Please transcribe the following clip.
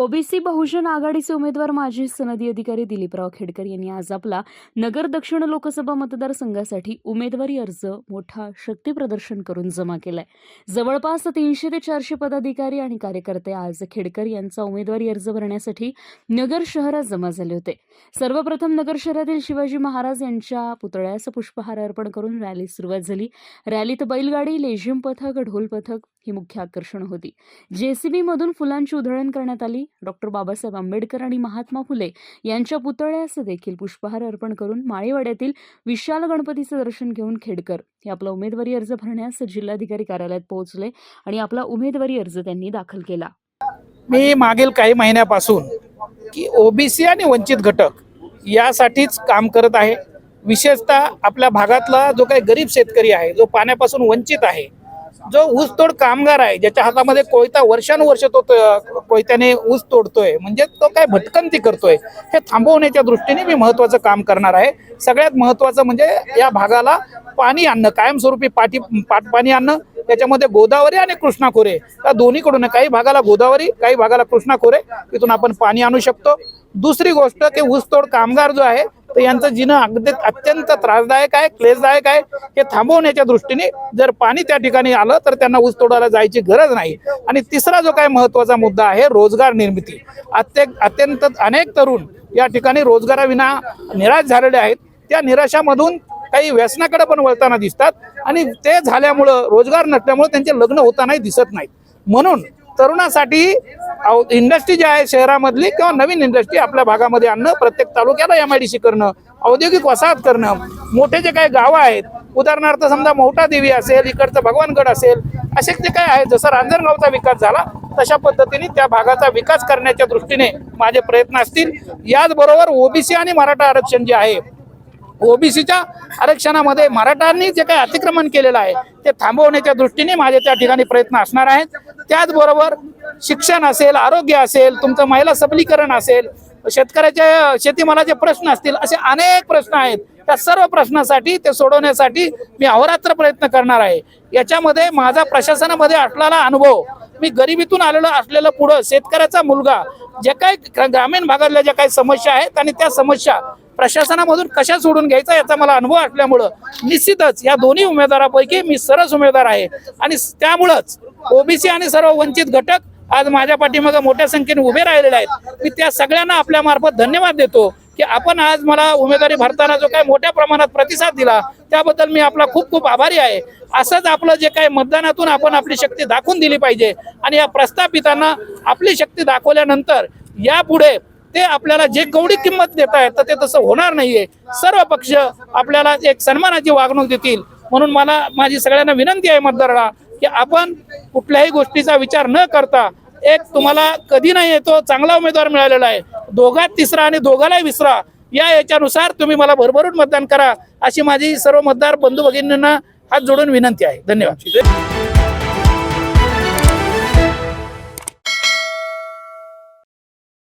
OBC बहुजन आघाडीचे उमेदवार माजी सनदी अधिकारी दिलीपराव खेडकर यांनी आज आपला नगर दक्षिण लोकसभा मतदारसंघासाठी उमेदवारी अर्ज मोठा शक्ती प्रदर्शन करून जमा केलाय. जवळपास तीनशे ते चारशे पदाधिकारी आणि कार्यकर्ते आज खेडकर यांचा उमेदवारी अर्ज भरण्यासाठी नगर शहरात जमा झाले होते. सर्वप्रथम नगर शहरातील शिवाजी महाराज यांच्या पुतळ्यास पुष्पहार अर्पण करून रॅली सुरुवात झाली. रॅलीत बैलगाडी लेझिम पथक ढोल पथक ही मुख्य आकर्षण होती. जेसीबी मधून फुलांची उधळण करण्यात आली. डॉक्टर बाबासाहेब आंबेडकर आणि महात्मा फुले यांच्या पुतळ्यास देखील पुष्पहार अर्पण करून माळीवाड्यातील विशाल गणपतीचं दर्शन घेऊन खेडकर हे आपला उमेदवारी अर्ज भरण्यास जिल्हाधिकारी कार्यालयात पोहोचले आणि आपला उमेदवारी अर्ज त्यांनी दाखल केला. मी मागील काही महिन्यापासून की ओबीसी आणि वंचित घटक यासाठीच काम करत आहे. विशेषतः आपल्या भागातला जो काही गरीब शेतकरी आहे जो पाण्यापासून वंचित आहे जो ऊसतोड कामगार आहे ज्याच्या हातामध्ये कोयता वर्षानुवर्ष तो कोयत्याने ऊस तोडतोय म्हणजे तो काय भटकंती करतोय हे थांबवण्याच्या दृष्टीने मी महत्वाचं काम करणार आहे. सगळ्यात महत्वाचं म्हणजे या भागाला पाणी आणणं कायमस्वरूपी पाठी पाट पाणी आणणं त्याच्यामध्ये गोदावरी आणि कृष्णा खोरे या दोन्हीकडून काही भागाला गोदावरी काही भागाला कृष्णा खोरे तिथून आपण पाणी आणू शकतो. दुसरी गोष्ट की ऊसतोड कामगार जो आहे तर यांचं जीणं अगदी अत्यंत त्रासदायक आहे क्लेशदायक आहे. हे थांबवण्याच्या दृष्टीने जर पाणी त्या ठिकाणी आलं तर त्यांना ऊस तोडायला जायची गरज नाही. आणि तिसरा जो काय महत्त्वाचा मुद्दा आहे रोजगार निर्मिती. अत्येक अत्यंत अनेक तरुण या ठिकाणी रोजगाराविना निराश झालेले आहेत. त्या निराशामधून काही व्यसनाकडे पण वळताना दिसतात. आणि ते झाल्यामुळं रोजगार नसल्यामुळे त्यांचे लग्न होतानाही दिसत नाहीत. म्हणून तरुणासाठी इंडस्ट्री जी आहे शहरामधली किंवा नवीन इंडस्ट्री आपल्या भागामध्ये आणणं प्रत्येक तालुक्याला एम आय डी सी करणं औद्योगिक वसाहत करणं मोठे जे काही गावं आहेत उदाहरणार्थ समजा मोठा देवी असेल इकडचं भगवानगड असेल असे जे काय आहे जसं रांजणगावचा विकास झाला तशा पद्धतीने त्या भागाचा विकास करण्याच्या दृष्टीने माझे प्रयत्न असतील. याचबरोबर ओबीसी आणि मराठा आरक्षण जे आहे ओबीसीच्या आरक्षणामध्ये मराठांनी जे काही अतिक्रमण केलेलं आहे ते थांबवण्याच्या दृष्टीने माझे त्या ठिकाणी प्रयत्न असणार आहेत. त्याचबरोबर शिक्षण असेल आरोग्य असेल तुमचं महिला सबलीकरण असेल शेतकऱ्याच्या शेतीमालाचे प्रश्न असतील असे अनेक प्रश्न आहेत. त्या सर्व प्रश्नासाठी ते सोडवण्यासाठी मी अहोरात्र प्रयत्न करणार आहे. याच्यामध्ये माझा प्रशासनामध्ये असलेला अनुभव मी गरिबीतून आलेलो असलेलं पुढं शेतकऱ्याचा मुलगा जे काही ग्रामीण भागातल्या ज्या काही समस्या आहेत आणि त्या समस्या प्रशासनामधून कशा सोडून घ्यायचा याचा मला अनुभव असल्यामुळं निश्चितच या दोन्ही उमेदवारापैकी मी सरस उमेदवार आहे. आणि त्यामुळंच ओबीसी आणि सर्व वंचित घटक आज माझ्या पाठीमागे मोठ्या संख्येने उभे राहिलेले आहेत. मी त्या सगळ्यांना आपल्या मार्फत धन्यवाद देतो की आपण आज मला उमेदवारी भरताना जो काही मोठ्या प्रमाणात प्रतिसाद दिला त्याबद्दल मी आपला खूप खूप आभारी आहे. असंच आपलं जे काही मतदानातून आपण आपली शक्ती दाखवून दिली पाहिजे आणि या प्रस्थापितांना आपली शक्ती दाखवल्यानंतर यापुढे ते आपल्याला जे कवडी किंमत देत आहेत तर ते तसं होणार नाहीये. सर्व पक्ष आपल्याला एक सन्मानाची वागणूक देतील. म्हणून मला माझी सगळ्यांना विनंती आहे मतदाराला की आपण कुठल्याही गोष्टीचा विचार न करता एक तुम्हाला कधी नाही येतो चांगला उमेदवार मिळालेला आहे. दोघात तिसरा आणि दोघालाही विसरा. या याच्यानुसार तुम्ही मला भरभरून मतदान करा अशी माझी सर्व मतदार बंधू भगिनींना हात जोडून विनंती आहे. धन्यवाद.